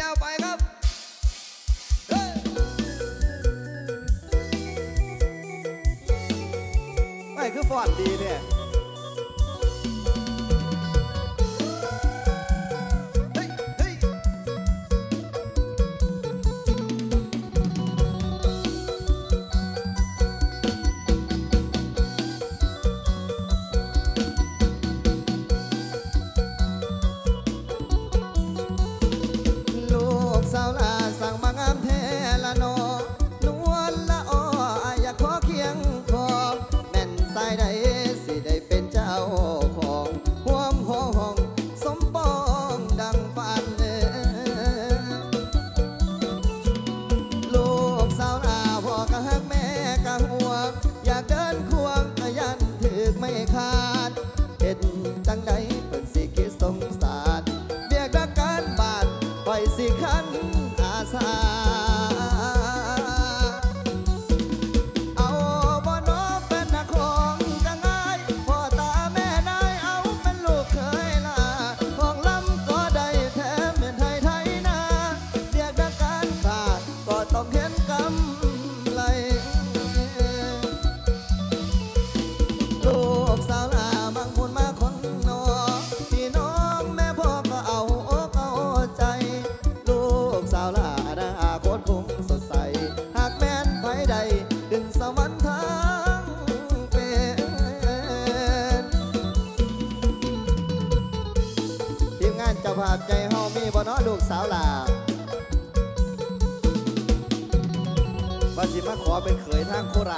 ยาวไปครับเฮ้ยไม่คือฟอนดีเนี่ย เนาะลูกสาวลาว่าสิมาขอเป็นเขยทางโคราช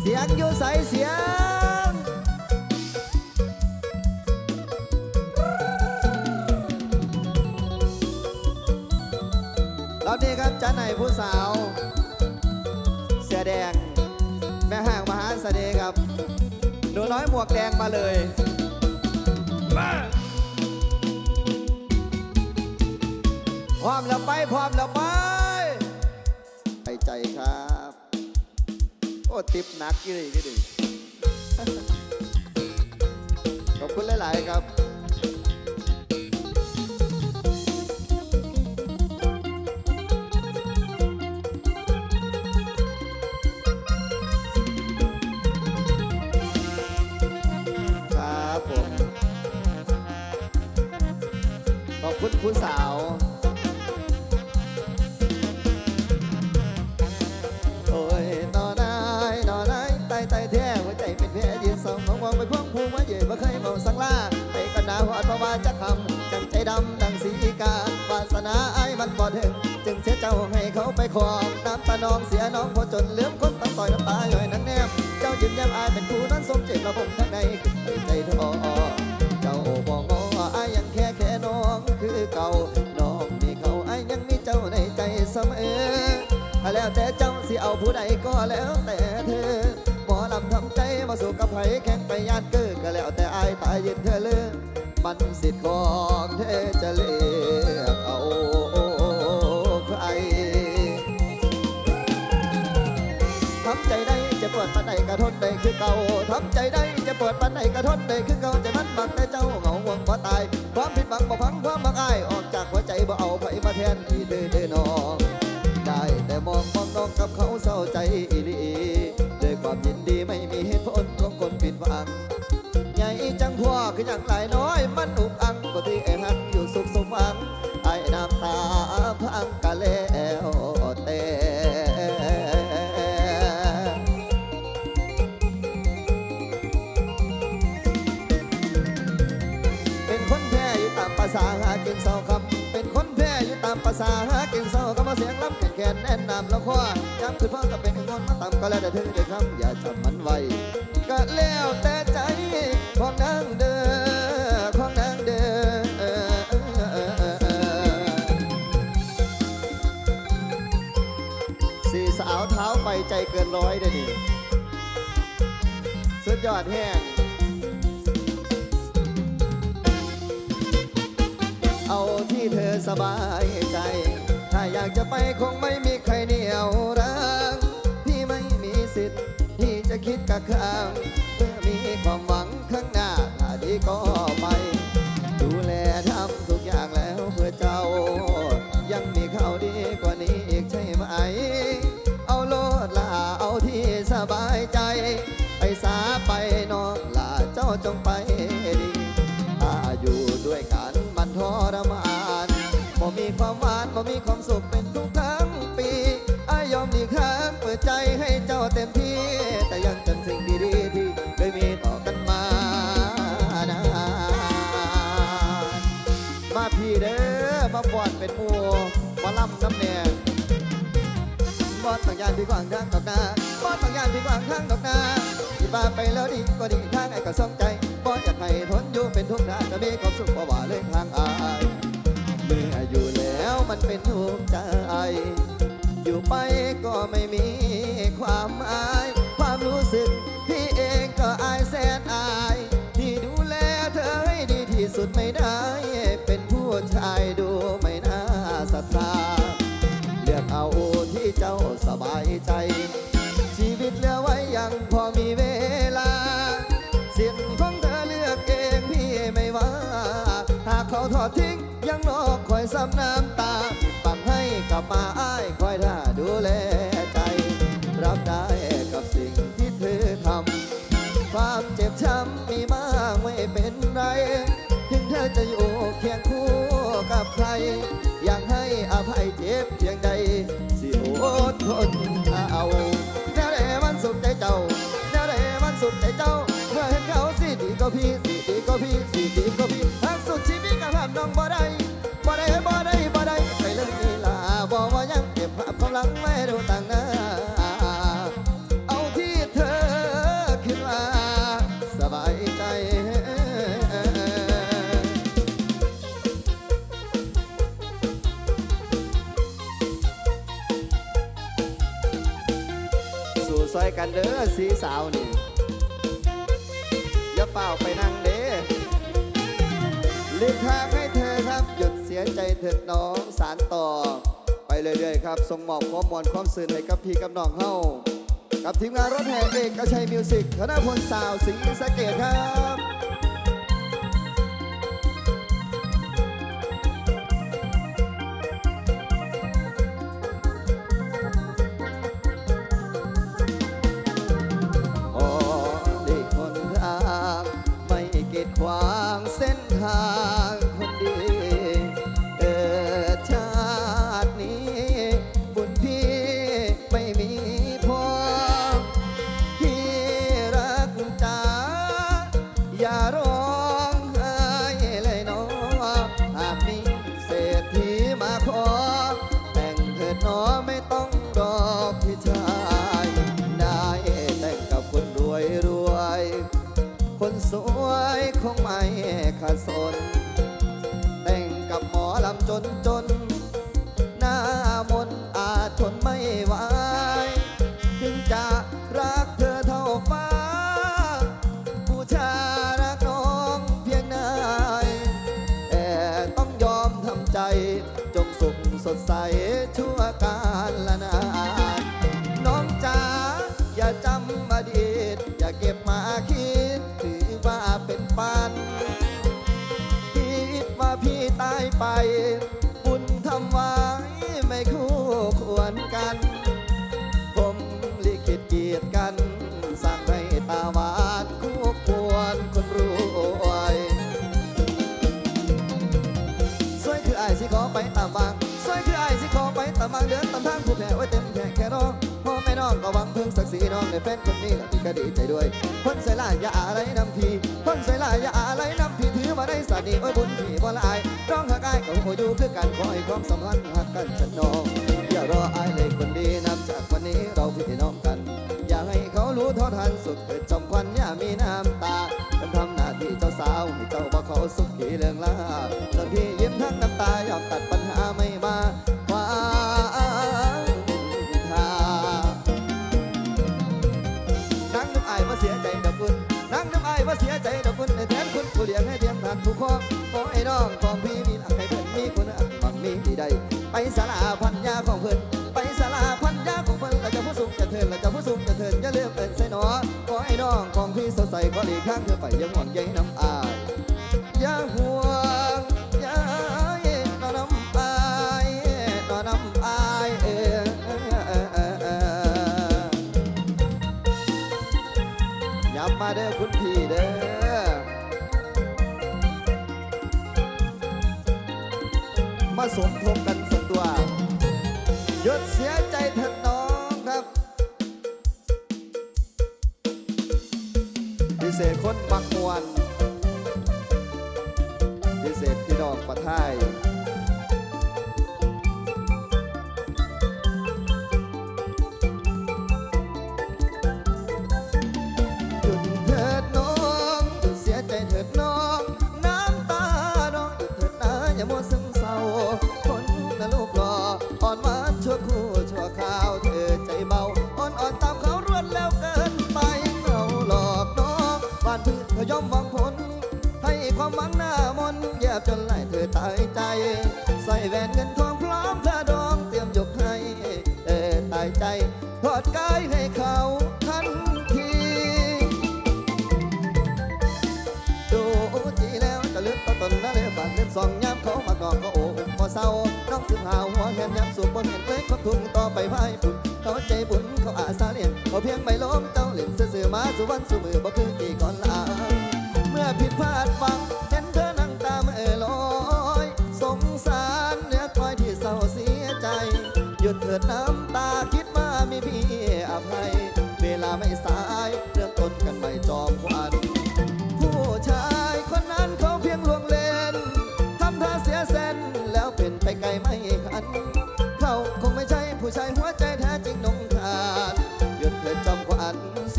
เสียงอยู่ใสเสียง รอบนี้ครับจันไหนผู้สาว เสื้อแดง แม่ห่างมหาเสน่ห์ครับหนูน้อยหมวกแดงมาเลยพร้อมแล้วไปพร้อมแล้วไป ไปใจครับ ติปหนักยี่ดียี่ดีขอบคุณหลาย ๆ ครับ จึงเสียเจ้าให้เขาไปครองน้ำตาน้องเสียน้องพอจนเลือมคนตั้งต่อยน้ำตาย่อยนั้นแนมเจ้ายืนยันอายเป็นผู้นั้นสมเจตระผมทั้งในใจทอเจ้าบ่งออายยังแค่แค่น้องคือเก่าน้องมีเขาอายยังมีเจ้าในใจเสมอแล้วแต่เจ้าสิเอาผู้ใดก็แล้วแต่เธอหมอลำทำใจมาสู่กับไผแข่งไปยานเกิดก็แล้วแต่อายตายยืนเธอเลือมันสิทธิ์ของเธอจะเลือกเอา กระทนได้คือเก่าทำใจได้จะเปิดปันใดกระทนได้คือเก่าใจมันบังแต่เจ้าเหงาห่วงบ่ตาย ความผิดบังบ่พังความบังอายออกจากหัวใจบ่เอาไผมาแทนอีเด้อเด้อน้องได้แต่มองมองน้องกับเขาเศร้าใจอีหลีด้วยความยินดีไม่มีเหตุผลของคนผิดหวังใหญ่จังพ่อคืออย่างหลายน้อย มันอุกอังก็ที่ไอ้หักอยู่สุขสมหวังไอ้น้ำตาางก็แล้ แขนแนแน่นนำแล้วคว้าย้ำคือพ่อก็เป็นคนมาต่ำก็แล้วแต่เธอเด็กคำอย่าจำมันไว้ก็แล้วแต่ใจของนางเด้อของนางเด้อสี่สาวเท้าไปใจเกินร้อยเด้อนี่สุดยอดแห้งเอาที่เธอสบายใจ ถ้าอยากจะไปคงไม่มีใครเหนียวรังพี่ไม่มีสิทธิ์ที่จะคิดกับข้างเมื่อมีความหวังข้างหน้าถ้าดีก็ไป ดูแลทำทุกอย่างแล้วเพื่อเจ้า ยังมีเขาดีกว่านี้อีกใช่ไหม เอาโลดลาเอาที่สบายใจ ไปสาไปนองลาเจ้าจงไป บ่มีความสุขเป็นทุกทั้งปีอายอมดีครั้งเปิดใจให้เจ้าเต็มที่ แต่ยังจำสิ่งดีๆที่เคยมีต่อกันมานานมาพี่เด้อมาฟอนเป็นหมู่มาล่ำน้ำแนงบอสต่างยานพี่กวางทางดอกนาบอสต่างยานพี่กวางทางดอกนาที่บ้าไปแล้วดีก็ดีทางไอ้ก็สองใจบอสอยากให้ทนอยู่เป็นทุกข์นาจะมีความสุขเพราะว่าเรื่องทางอาย เป็นทุกข์ใจ อยู่ไปก็ไม่มีความหมาย ความรู้สึกพี่เองก็อายแสนอาย ที่ดูแลเธอให้ดีที่สุดไม่ได้ เป็นผู้ชายดูไม่น่าศรัทธา เลือกเอาที่เจ้าสบายใจ ชีวิตเหลือไว้ยังพอมีเวลา สิทธิ์ของเธอเลือกเองพี่ไม่ว่า หากเขาทอดทิ้งยังรอ ซ้ำน้ำตาปิดบังให้กลับมาอ้ายคอยท่าดูแลใจ รับได้กับสิ่งที่เธอทำความเจ็บช้ำมีมากไม่เป็นไร ถึงเธอจะอยู่เคียงคู่กับใคร อยากให้อภัยเจ็บเพียงใด สิอดทนเอาแน่แน่มันสุขใจเจ้าแน่แน่มันสุขใจเจ้าเมื่อเห็นเขาสิดีก็พี่สิดีก็พี่สิดีก็พี่หากสุดชีวิตกับภาพน้องบ่ได้ บ่ได้บ่ได้บ่ได้ไปเลยนี่ล่ะบ่ว่ายังเก็บภาพความหลังไว้ดูต่างหน้า เอาที่เธอคิดว่าสบายใจสู่ซอยกันเด้อสีสาวนี่อย่าเป่าไปนั่งเด้หลีกทางให้เธอครับห ยุดเสียใจเถิดน้องสารต่อ ไปเรื่อยๆครับส่งมอบความมอนความสื่นให้กับพี่กับน้องเฮากับทีมงานรถแห่เอกกชัยมิวสิกคณะพลสาวสิงห์สะเกตครับ นจน หน้ามนอาจทนไม่ไหวถึงจะรักเธอเท่าฟ้าบูชารักน้องเพียงไหนแต่ต้องยอมทำใจ จงสุขสดใสชั่วกาลละนานน้องจ๋าอย่าจำอดีต อย่าเก็บมาคิด ถือว่าเป็นปัน คิดว่าพี่ตายไป ไอ้สิขอไปตามบางสวยคือไอ้สิขอไปตามบางเดือนตามทางผู้แพ้ไว้เต็มแขกแค่น้องพ่อแม่น้องก็หวังพึ่งศักดิ์ศรีน้องในแฟนคนนี้และพี่ก็ดีใจด้วย คนใส่ลายอย่าอะไรนำทีคนใส่ลายอย่าอะไรนำทีถือมาได้สานีไว้บุญพี่บ่ละอายน้องหักอายกัคอยอยู่คือกันคอให้ความสัมพันหักกันฉันน้องอย่ารออายเลยคนดีนับจากวันนี้เราพี่น้องกัน อย่าให้เขารู้ท้อทันสุดเปิดจอมควันอย่ามีน้ำตาทำหน้าที่เจ้าสาวให้เจ้าบ่เขาสุขีเรื่องลาตอนที่ยิ้ ทั้งน้ำตายอมตัดปัญหาไม่มาว่าทานั่งน้ำอายว่าเสียใจดอกคุณนั่งน้ำอายว่าเสียใจดอกคุณในแทนคุณผู้เลี้ยงให้เทียมทานทุกข้อขอไอ้น้องของพี่มีหลักให้เพื่อนมีคนอักบังมีดีใดไปสาราพันยาของเพื่อนไปสาราพันยาของเพื่อนเราจะผู้สูงจะเทินเราจะผู้สูงจะเทินอย่าเลือกเป็นใส่หนอขอไอ้น้องของพี่สดใสขอหลีกข้างเธอไปยังห่วงใยน้ำอายอย่าห่ว สมทบกันสักตัวหยุดเสียใจเถิดน้องครับ พิเศษคนมักมวนพิเศษพี่น้องประทาย ย่อมหวังผล ให้ความหวังหน้ามนแยบจนไหลเธอตายใจ ใส่แหวนเงินทองพร้อมพระดองเตรียมยกให้เออตายใจทอดกายให้เขาทันทีดูจีแล้วจะลึกต่อตนนั่นเลยบาดเล็บสองย้ำเขามากอกก็โอ้พอเศร้าน้องถึงหาหัวเห็นย้ำสูบบ่เห็นเลยความทุ่งต่อไปพายปุ่นเขาใจบุญเขาอาสาเลี้ยงเขาเพียงไม่ล้มเจ้าเล่นซื่อมาสู่วันสู่มือบ่คือกี่ก่อนลา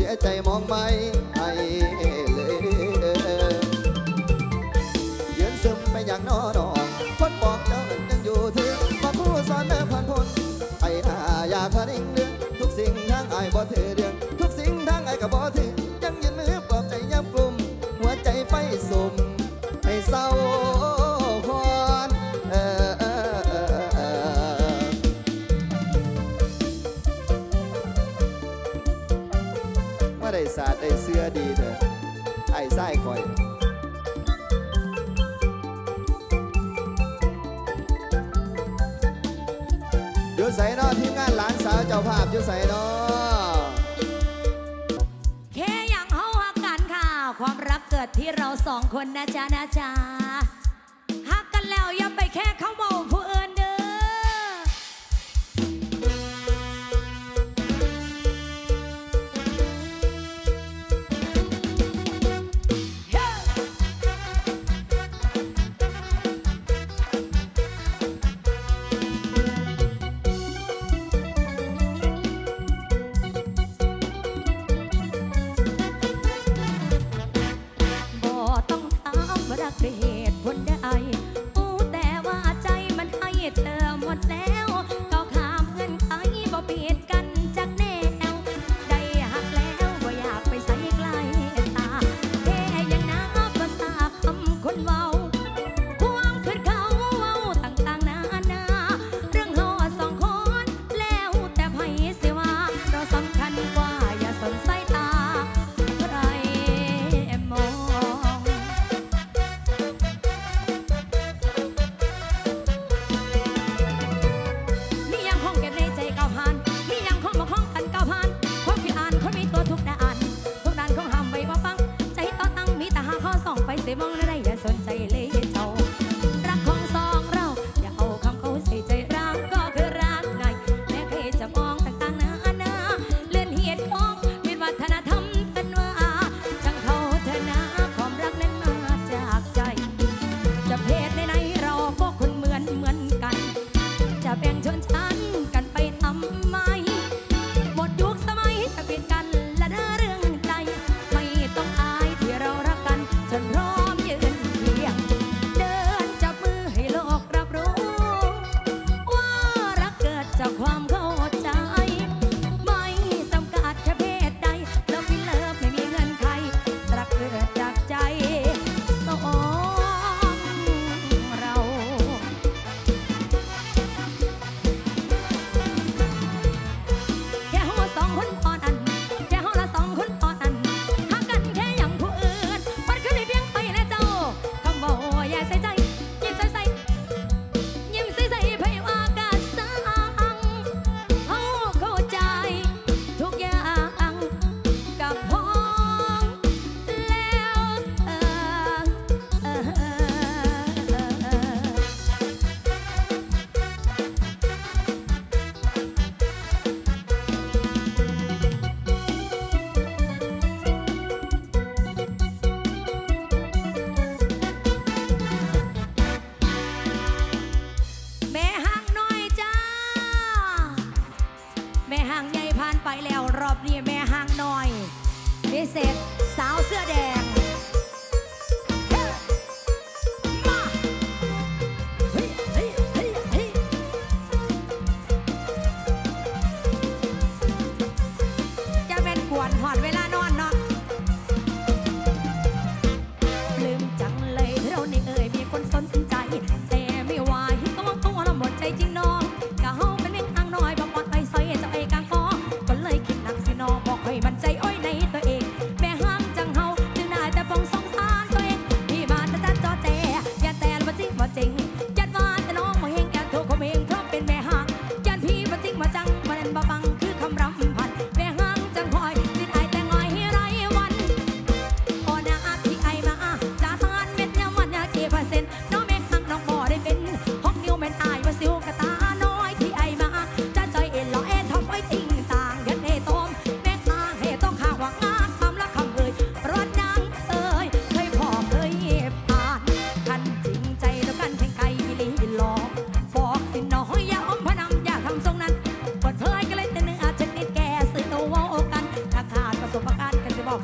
สียใจมองไม่ให้เลยยืนซึมไปอย่างนอนองคนบอกเจ้าเอิ้นยังอยู่ถึงมาผู้สอนเดินผ่านพ้นไปหน้าอยากคดิ่งเรื่องทุกสิ่งทั้งไอ้บ่เธอเรื่อง ไอ้ไส้คอยยูใส่นอทีมงานหลานสาวเจ้าภาพยู่ใส่นอแค่อย่างเฮาฮักกันค่ะ ความรักเกิดที่เราสองคนนะจ๊ะนะจ๊ะฮักกันแล้วอย่าไปแค่เขาเมาผู้อื่น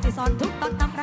ที่สอนทุกตอนตำ